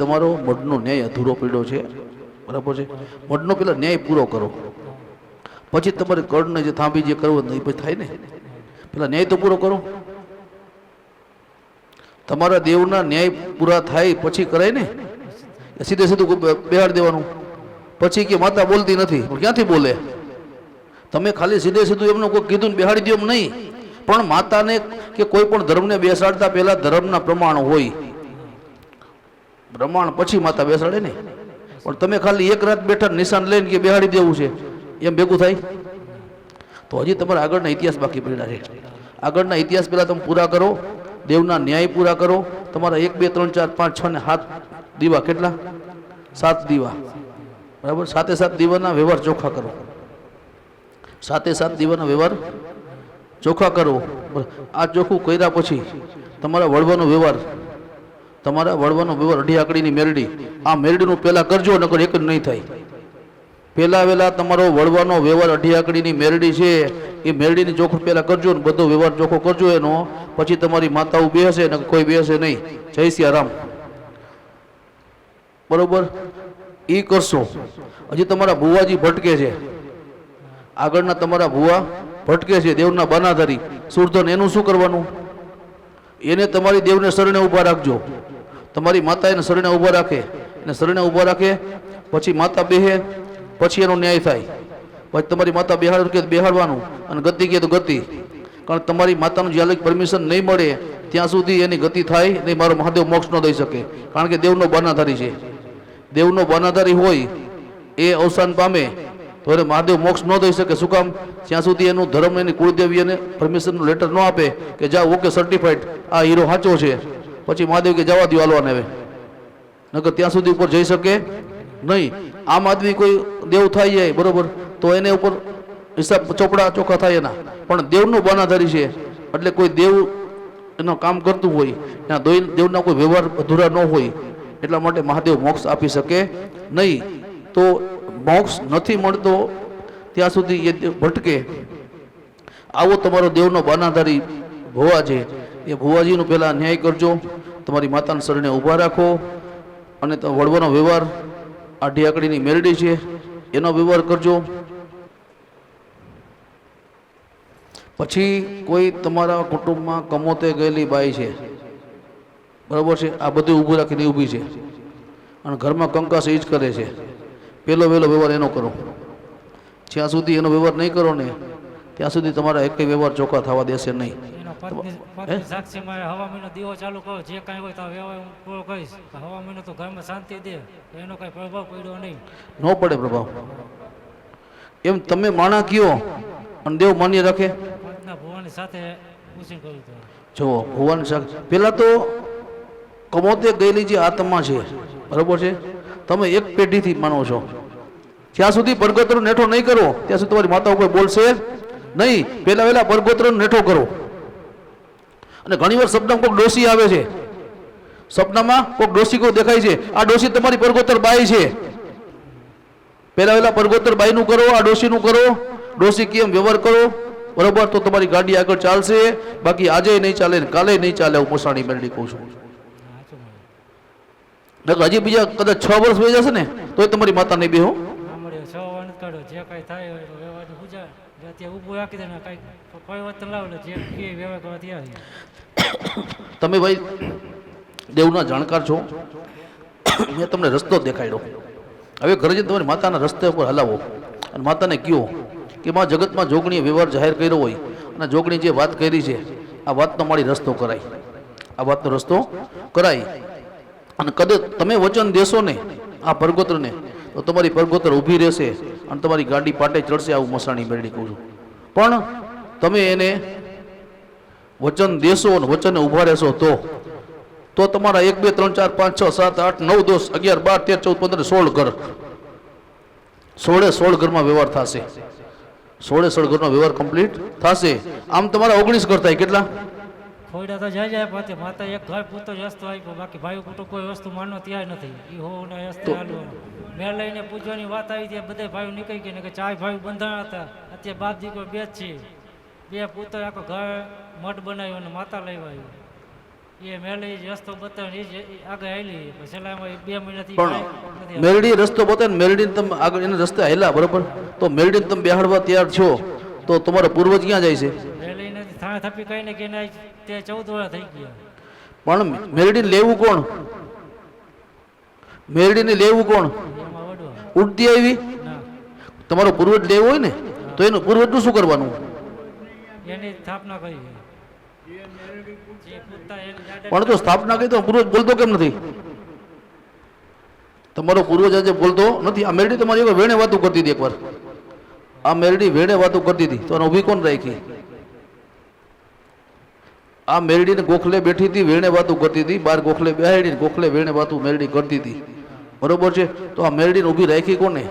તમારો મઢનો ન્યાય અધૂરો પડ્યો છે. બરાબર છે? મઢનો પેલા ન્યાય પૂરો કરો. પછી તમારે કળને જે થાંભી જે કરવો નહીં પછી થાય ને? પેલા ન્યાય તો પૂરો કરો. તમારા દેવના ન્યાય પૂરા થાય પછી કરાય ને? એ સીધે સીધું બેહાડ દેવાનું. પછી કે માતા બોલતી નથી. ક્યાંથી બોલે? તમે ખાલી સીધે સીધું એમને કોઈ કીધું બેહાડી દો એમ નહીં. પણ માતાને કે કોઈ પણ ધર્મને બેસાડતા પહેલાં ધર્મના પ્રમાણ હોય. પ્રમાણ પછી માતા બેસાડે ને. પણ તમે ખાલી એક રાત બેઠા નિશાન લઈને કે બેહાડી દેવું છે, એમ ભેગું થાય? તો હજી તમારા આગળના ઇતિહાસ બાકી પડ્યા છે. આગળના ઇતિહાસ પહેલાં તમે પૂરા કરો, દેવના ન્યાય પૂરા કરો. તમારા એક, બે, ત્રણ, ચાર, પાંચ, છ ને સાત દીવા કેટલા? સાત દીવા. બરાબર? સાતે સાત દીવાના વ્યવહાર ચોખ્ખા કરો. સાતે સાત દીવાના વ્યવહાર ચોખ્ખા કરો. આ ચોખ્ખું કર્યા પછી તમારા વળવાનો વ્યવહાર તમારા વળવાનો વ્યવહાર અઢી આકડીની મેરડી. આ મેરડીનું પહેલાં કરજો, નકર એક જ નહીં થાય. પહેલાં વહેલા તમારો વળવાનો વ્યવહાર અઢી આકડીની મેરડી છે, એ મેરડીની ચોખ્ખું પહેલાં કરજો ને બધો વ્યવહાર ચોખ્ખો કરજો એનો. પછી તમારી માતાઓ બેસે ને કોઈ બેસે નહીં. જય સિયારામ. બરોબર? એ કરશો. હજી તમારા ભુવાજી ભટકે છે. આગળના તમારા ભુવા ભટકે છે, દેવના બાનાધારી સુરધન એનું શું કરવાનું? એને તમારી દેવને શરણે ઊભા રાખજો. તમારી માતા એને શરીરને ઊભા રાખે. એને શરણે ઊભા રાખે, પછી માતા બેહે, પછી એનો ન્યાય થાય. પછી તમારી માતા બેહાડ કે બેહાડવાનું અને ગતિ કે તો ગતિ. કારણ તમારી માતાનું જ્યાં લગી પરમિશન નહીં મળે, ત્યાં સુધી એની ગતિ થાય, નહીં મારો મહાદેવ મોક્ષ ન દઈ શકે. કારણ કે દેવનો બાનાધારી છે. દેવનો બાનાધારી હોય, એ અવસાન પામે, તો એને મહાદેવ મોક્ષ ન દઈ શકે. શું કામ? ત્યાં સુધી એનું ધર્મ એની કુળદેવી એને પરમિશનનું લેટર ન આપે કે જા ઓકે સર્ટિફાઈડ આ હીરો સાચો છે. પછી મહાદેવ કે જવા દો હાલવાને હવે. નકર ત્યાં સુધી ઉપર જઈ શકે નહીં. આમ આદમી કોઈ દેવ થાય જાય, બરોબર? તો એને ઉપર હિસાબ ચોપડા ચોખ્ખા થાય એના. પણ દેવનું બાનાધારી છે. એટલે કોઈ દેવ એનું કામ કરતું હોય, ત્યાં દોઈ, દેવના કોઈ વ્યવહાર અધૂરા ન હોય, એટલા માટે મહાદેવ મોક્ષ આપી શકે નહીં. તો મોક્ષ નથી મળતો, ત્યાં સુધી એ ભટકે. આવો તમારો દેવનો બાનાધારી હોવા છે. એ ભુવાજીનું પહેલાં ન્યાય કરજો. તમારી માતાના શરણે ઊભા રાખો. અને વડવાનો વ્યવહાર આ આકડીની મેરડી છે, એનો વ્યવહાર કરજો. પછી કોઈ તમારા કુટુંબમાં કમોતે ગયેલી બાઈ છે. બરાબર છે? આ બધું ઊભું રાખીને ઊભી છે. અને ઘરમાં કંકાસ એ જ કરે છે. પહેલો વહેલો વ્યવહાર એનો કરો. જ્યાં સુધી એનો વ્યવહાર નહીં કરો ને, ત્યાં સુધી તમારા એક વ્યવહાર ચોખ્ખા થવા દેશે નહીં. પત્ની પત્ની સાક્ષી મારે હવા મહિનો દીવો ચાલુ કરો. જે કાંઈ હોય તો વ્યવહાર હું પૂરો કરીશ. હવા મહિનો તો ઘરમાં શાંતિ દે. એનો કાંઈ પ્રભાવ પડ્યો નહીં. ન પડે પ્રભાવ. એમ તમે માણા કયો? અને દેવ માન્ય રાખે? ભુવાની સાથે જુઓ ભુવન શાક પેલા તો કમોતે ગયેલી જે આત્મા છે બરાબર છે? તમે એક પેઢીથી માનો છો. જ્યાં સુધી પરગોતરો નેઠો નહીં કરો ત્યાં સુધી તમારી માતા કોઈ બોલશે નહીં. પહેલા વહેલા પરગોતરો નેઠો કરો. અને ઘણીવાર સપનામાં કોઈક ડોસી આવે છે. સપનામાં કોઈક ડોસી કોઈ દેખાય છે. આ ડોસી તમારી પરગોતર બાઈ છે. પહેલા પહેલા પરગોતર બાઈનું કરો, આ ડોસીનું કરો. ડોસી કેમ વ્યવહાર કરો? બરોબર, તો તમારી ગાડી આગળ ચાલશે. બાકી આજે નહીં ચાલે કાલે નહીં ચાલે હું મસાણી મેરડી કહું છું. હજી બીજા કદાચ છ વર્ષ થઈ જશે ને, તોય તમારી માતા નહીં બેહો તમે ભાઈ દેવના જાણકાર છો. મેં તમને રસ્તો દેખાડ્યો. હવે ઘરે જઈને તમારી માતાના રસ્તે ઉપર હલાવો. અને માતાને કહો કે માં જગતમાં જોગણીએ વ્યવહાર જાહેર કર્યો હોય અને જોગણી જે વાત કરી છે, આ વાતનો મારી રસ્તો કરાય. આ વાતનો રસ્તો કરાય. અને કદાચ તમે વચન દેશો ને આ પરગોત્રને તો તમારી પરગોતર ઊભી રહેશે અને તમારી ગાડી પાટે ચડશે આવું મસાણી મેળડી કહું છું. પણ તમે એને વચન દેશો અને વચને ઊભા રહેશો તો તો તમારા એક બે ત્રણ ચાર પાંચ છ સાત આઠ નવ દસ અગિયાર બાર તેર ચૌદ પંદર સોળ ઘર. સોળે સોળ ઘરમાં વ્યવહાર થશે. સોળે સોળ ઘરનો વ્યવહાર કમ્પ્લીટ થશે. આમ તમારા ઓગણીસ ઘર થાય કેટલા? ખોયડા તો જાય જાય પાતે માતા એક ઘર પૂરતો જ વસ્તુ આપ્યો. બાકી ભાઈ કુટુંબ કોઈ વસ્તુ માનવો ત્યાં નથી. એ હો ને વસ્તુ હાલવો મેં લઈને પૂજવાની વાત આવી ત્યાં બધા ભાઈઓ નીકળી ગયા ને કે ચાર ભાઈઓ બંધાણા હતા. અત્યારે બાપ દીકરો બે જ છે. બે પુત્ર આખો ઘર મઠ બનાવ્યો અને માતા લઈ આવ્યો. એ મેળી રસ્તો બતાવે એ આગળ આવેલી પછી છેલ્લા એમાં બે મહિનાથી મેરડી રસ્તો બતાવે મેરડીને તમે આગળ એને રસ્તે આવેલા બરોબર? તો મેરડીને તમે બેહાડવા તૈયાર છો. તો તમારો પૂર્વજ ક્યાં જાય છે? મેં લઈને થાણે થપી કહીને કે તે ચૌદ વર્ષ થઈ ગયા. પણ મેરડીને લેવું કોણ? મેરડીને લેવું કોણ? ઉડતી આવી? તમારો પૂર્વજ દેવ હોય ને તો એનું પૂર્વજનું શું કરવાનું? એની સ્થાપના કરી. પણ તો સ્થાપના કરી તો પૂર્વજ બોલતો કેમ નથી? તમારો પૂર્વજ આજે બોલતો નથી. આ મેરડી તમારી એકવાર વેણે વાતું કરતી હતી એકવાર. આ મેરડી વેણે વાતું કરતી હતી. તો એને ઊભી કોણ રાખી આ મેરડીને ગોખલે બેઠી હતી વેણે વાતું કરતી હતી. બાર ગોખલે બેહાડીને ગોખલે વેણે વાતું મેરડી કરતી હતી. બરોબર છે? તો આ મેરડીને ઊભી રાખી કોને? એ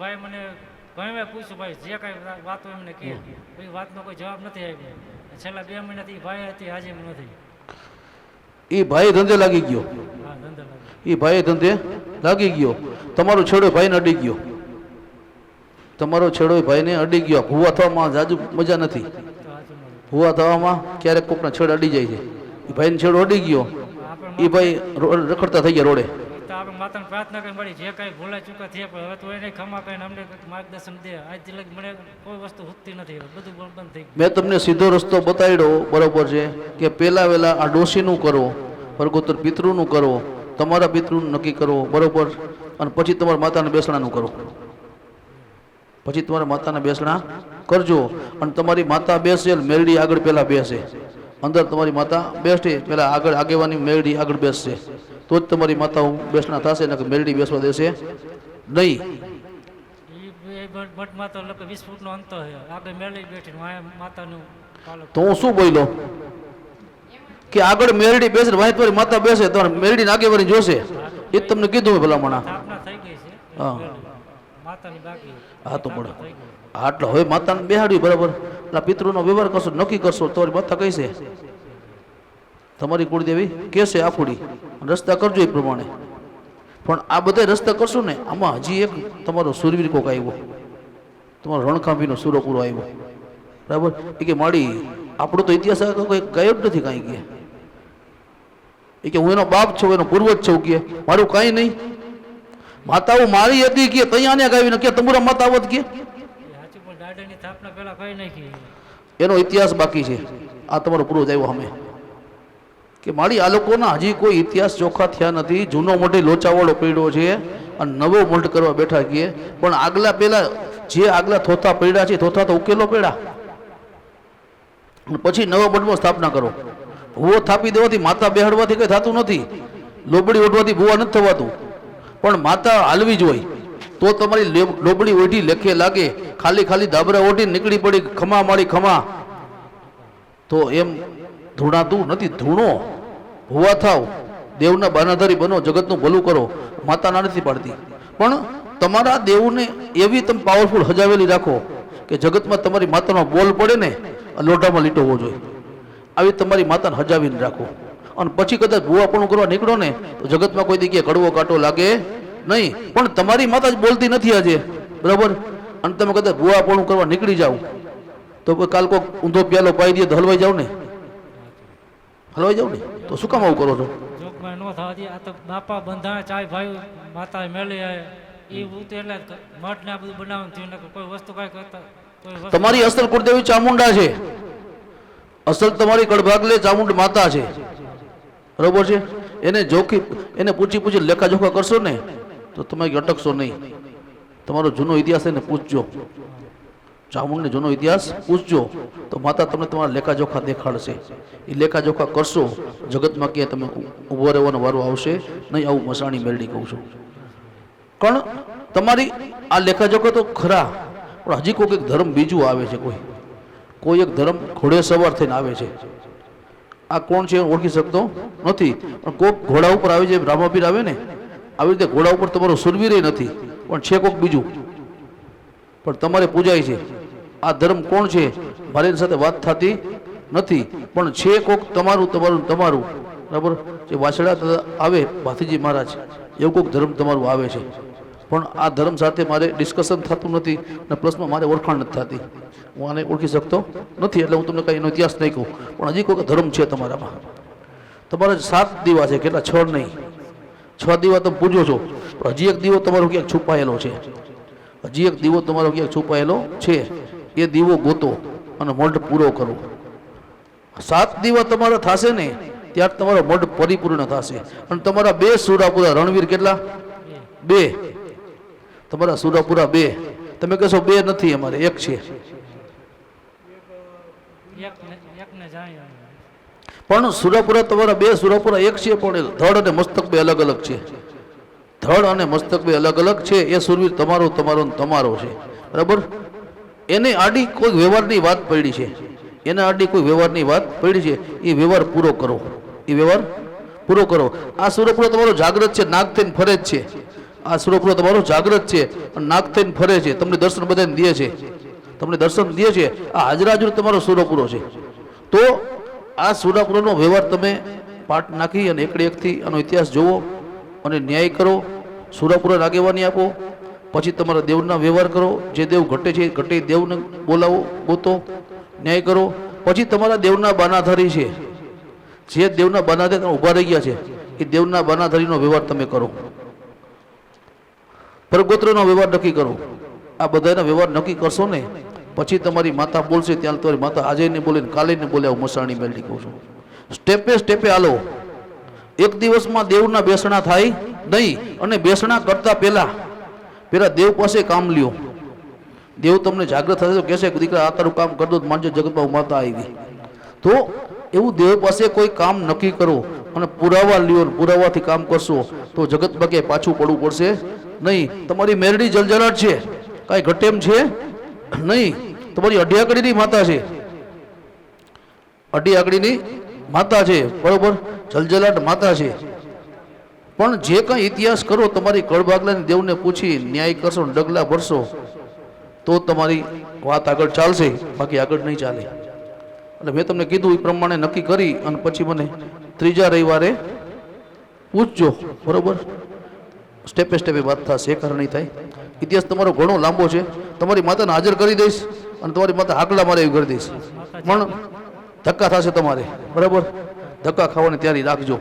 ભાઈ મને ઘણી વાર પૂછ્યું ભાઈ જે કાંઈ વાતો એમને કહે. એ વાતનો કોઈ જવાબ નથી આવ્યો છેલ્લા બે મહિનાથી ભાઈ હતી આજે નથી. એ ભાઈ ધંધે લાગી ગયો? એ ભાઈ ધંધે લાગી ગયો? તમારો છેડો ભાઈને અડી ગયો? તમારો છેડો ભાઈને અડી ગયો? ભૂવા થવામાં જાજુ મજા નથી. ભૂવા થવામાં ક્યારેક કોકના છેડ અડી જાય છે. એ ભાઈનો છેડ અડી ગયો એ ભાઈ રખડતા થઈ ગયા રોડે. આપણે માતાને પ્રાર્થના કરી મળી જે કાંઈ ભૂલા ચૂકા થયા પણ હવે તો એને ખમા કરીને અમને માર્ગદર્શન દે. આજથી લગી મને કોઈ વસ્તુ હુકતી નથી બધું બંધ થઈ મેં તમને સીધો રસ્તો બતાવ્યો બરોબર છે કે પહેલાં વહેલા આ ડોશીનું કરો પરગોતર પિતૃનું કરો તમારા પિતૃનું નક્કી કરો બરોબર? અને પછી તમારા માતાના બેસણાનું કરો. પછી તમારા માતાના બેસણા કરજો. અને તમારી માતા બેસે મેરડી આગળ પહેલાં બેસે. અંદર તમારી માતા બેસે પહેલાં આગળ આગેવાની મેળડી આગળ બેસશે. તો જ તમારી માતા બેસણા થશે ને મેરડી બેસવા દેશે નહીં. તો હું શું બોલ્યો? કે આગળ મેરડી બેસે તમારી માતા બેસે તો મેરડી આગેવાની જોશે. એ તમને કીધું ભલામણા. હા. હા તો થઈ હા એટલે હવે માતાને બેહાડ્યું બરાબર. એટલે પિતૃનો વ્યવહાર કરશો નક્કી કરશો તમારી માતા કહેશે તમારી કુળદેવી કહેશે આફુડી રસ્તા કરજો એ પ્રમાણે. પણ આ બધા રસ્તા કરશો ને આમાં હજી એક તમારો સુરવીર કોક આવ્યો. તમારો રણખાંભીનો સુરપુરો આવ્યો. બરાબર? એ કે માડી આપણો તો ઇતિહાસ ગયો જ નથી કાંઈ કે. એ કે હું એનો બાપ છું એનો પૂર્વજ છું કે. મારું કાંઈ નહીં માતાઓ મારી હતી કે તૈયાને ગાવીને કે તમારા માતા આવત કે? પહેલા એનો ઇતિહાસ બાકી છે. આ તમારો પૂર્વજ આવ્યો અમે કે મારી આ લોકોના હજી કોઈ ઇતિહાસ ચોખ્ખા થયા નથી. જૂનો મોટી લોચાવાળો પડ્યો છે અને નવો મોલ્ટ કરવા બેઠા છીએ. પણ આગલા પેલા જે આગલા થોથા પડ્યા છે, થોથા તો ઉકેલો પડ્યા. પછી નવા મઠમાં સ્થાપના કરો. ભૂવો થાપી દેવાથી માતા બેહાડવાથી કંઈ થતું નથી. લોબડી ઓઢવાથી ભૂવા નથી થવાતું. પણ માતા હાલવી જ હોય તો તમારી લોબડી ઓઢી લેખે લાગે. ખાલી ખાલી દાબરા ઓઢી નીકળી પડી, ખમા મારી ખમા. તો એમ ધૂણાતું નથી, ધૂણો. ભૂવા થાવ. દેવના બાનાધારી બનો, જગતનું ભલું કરો. માતા ના નથી પાડતી. પણ તમારા દેવને એવી તમે પાવરફુલ હજાવેલી રાખો કે જગતમાં તમારી માતાનો બોલ પડે ને લોઢામાં લીટો હોવો જોઈએ. આવી તમારી માતાને હજાવીને રાખો. અને પછી કદાચ ભૂવાપણું કરવા નીકળો ને તો જગતમાં કોઈ દીકે કડવો કાંટો લાગે નહીં. પણ તમારી માતા જ બોલતી નથી આજે. બરાબર? અને તમે કદાચ ભૂવાપણું કરવા નીકળી જાઓ. તો કાલ કોક ઊંધો પ્યાલો પાઈ દે તો હલવાઈ જાવ ને? હલવાઈ જાવ ને? તો શું કામ આવું કરો છો? જોગમાં ન થવા દે આ તો બાપા ચાય ભાઈ માતા મેળે એ એટલે મઠ ને આ બધું બનાવવાનું થયું કોઈ વસ્તુ કાંઈ કરતા તમારી અસલ કુળદેવી ચામુંડા છે. અસલ તમારી કડભાગલે ચામુંડ માતા છે. બરોબર છે? એને જોખી, એને પૂછી પૂછી લેખા જોખા કરશો ને, તો તમે અટકશો નહીં. તમારો જૂનો ઇતિહાસ એને પૂછજો. ચામુંડને જૂનો ઇતિહાસ પૂછજો, તો માતા તમને તમારા લેખાજોખા દેખાડશે. એ લેખાજોખા કરશો, જગતમાં ક્યાંય તમે ઊભો રહેવાનો વારો આવશે નહીં, આવું મસાણી મેળડી કહું છું. પણ તમારી આ લેખાજોખા તો ખરા, પણ હજી કોઈક એક ધર્મ બીજું આવે છે કોઈ. કોઈ એક ધર્મ ઘોડે સવાર થઈને આવે છે. આ કોણ છે ઓળખી શકતો નથી. પણ કોક ઘોડા ઉપર આવે છે રામાપીર આવે ને, આવી રીતે ઘોડા ઉપર તમારો રહી નથી. પણ છે કોક બીજું. પણ તમારે પૂજાય છે. આ ધર્મ કોણ છે? મારી સાથે વાત થતી નથી. પણ છે કોક તમારું તમારું તમારું. બરાબર? જે વાછડા આવે, ભાથીજી મહારાજ, એવું કોક ધર્મ તમારું આવે છે. પણ આ ધર્મ સાથે મારે ડિસ્કશન થતું નથી અને પ્લસમાં મારે ઓળખાણ નથી થતી. હું આને ઓળખી શકતો નથી એટલે હું તમને કંઈ એનો ઇતિહાસ નહીં કહું. પણ હજી કોઈક ધર્મ છે તમારામાં. તમારા સાત દીવા છે, કેટલા? છ નહીં. છ દીવા તમે પૂજો છો. પણ હજી એક દીવો તમારો ક્યાંક છુપાયેલો છે. હજી એક દીવો તમારો ક્યાંક છુપાયેલો છે. એ દીવો ગોતો અને મઢ પૂરો કરો. સાત દીવા તમારા થશે ને, ત્યાર તમારો મઢ પરિપૂર્ણ થશે. અને તમારા બે સુરાપુરા રણવીર કેટલા? બે. તમારા સુરાપુરા બે. તમે કહેશો બે નથી અમારે, એક છે. પણ સુરપુરા તમારા બે સુરપુરા એક છે, પણ ધડ અને મસ્તક બે અલગ અલગ છે. ધડ અને મસ્તક બે અલગ અલગ છે, એ સુરવીર તમારો તમારો તમારો છે. બરાબર? એને આડી કોઈ વ્યવહારની વાત પડી છે. એને આડી કોઈ વ્યવહારની વાત પડી છે. એ વ્યવહાર પૂરો કરો. એ વ્યવહાર પૂરો કરો. આ સુરપુરો તમારો જાગ્રત છે નાગ થઈને ફરે જ છે. આ સુરપુરો તમારો જાગ્રત છે નાગ થઈને ફરે છે. તમને દર્શન બધાને દે છે. તમને દર્શન દે છે, આ હાજરાજુ તમારો સુરપુરો છે. તો આ સુરાપુરનો વ્યવહાર તમે પાઠ નાખી અને એકડે એકથી આનો ઇતિહાસ જોવો અને ન્યાય કરો, સુરાપુરા આગેવાની આપો, પછી તમારા દેવના વ્યવહાર કરો, જે દેવ ઘટે છે ઘટે દેવને બોલાવો, ગોતો, ન્યાય કરો, પછી તમારા દેવના બાનાધારી છે. જે દેવના બાનાધારી તમે ઊભા રહી ગયા છે, એ દેવના બાનાધારીનો વ્યવહાર તમે કરો. પરગોત્રનો વ્યવહાર નક્કી કરો. આ બધાના વ્યવહાર નક્કી કરશો ને? પછી તમારી માતા બોલશે ત્યાં તમારી માતા આજે ને બોલે કાલે ને બોલે, આવું મસાણી મેળવી કહું છું. સ્ટેપે સ્ટેપે હાલો. એક દિવસમાં દેવના બેસણા થાય નહીં અને બેસણા કરતા પહેલા પહેલાં દેવ પાસે કામ લ્યો. દેવ તમને જાગૃત થશે તો કહેશે દીકરા, આ તારું કામ કરી દો, માનજો જગતમાં માતા આવી તો એવું દેવ પાસે કોઈ કામ નક્કી કરો અને પુરાવા લ્યો પુરાવાથી કામ કરશો તો જગત બગે પાછું પડવું પડશે નહીં. તમારી મેરડી જલજલાટ છે. કાંઈ ઘટેમ છે? નહીં તમારી અઢિયાકડીની માતા છે. અઢી આકડીની માતા છે, બરોબર? જલજલાટ માતા છે. પણ જે કાંઈ ઇતિહાસ કરો, તમારી કળભાગલાની દેવને પૂછી ન્યાય કરશો ડગલા ભરશો, તો તમારી વાત આગળ ચાલશે, બાકી આગળ નહીં ચાલે. એટલે મેં તમને કીધું એ પ્રમાણે નક્કી કરી અને પછી મને ત્રીજા રવિવારે પૂછજો, બરોબર? સ્ટેપે સ્ટેપે વાત થશે કારણ નહીં થાય. ઇતિહાસ તમારો ઘણો લાંબો છે. તમારી માતાને હાજર કરી દઈશ અને તમારી માતા હાકલા મારે એવી કરી દઈશ. પણ ધક્કા થશે તમારે. બરાબર? ધક્કા ખાવાની તૈયારી રાખજો.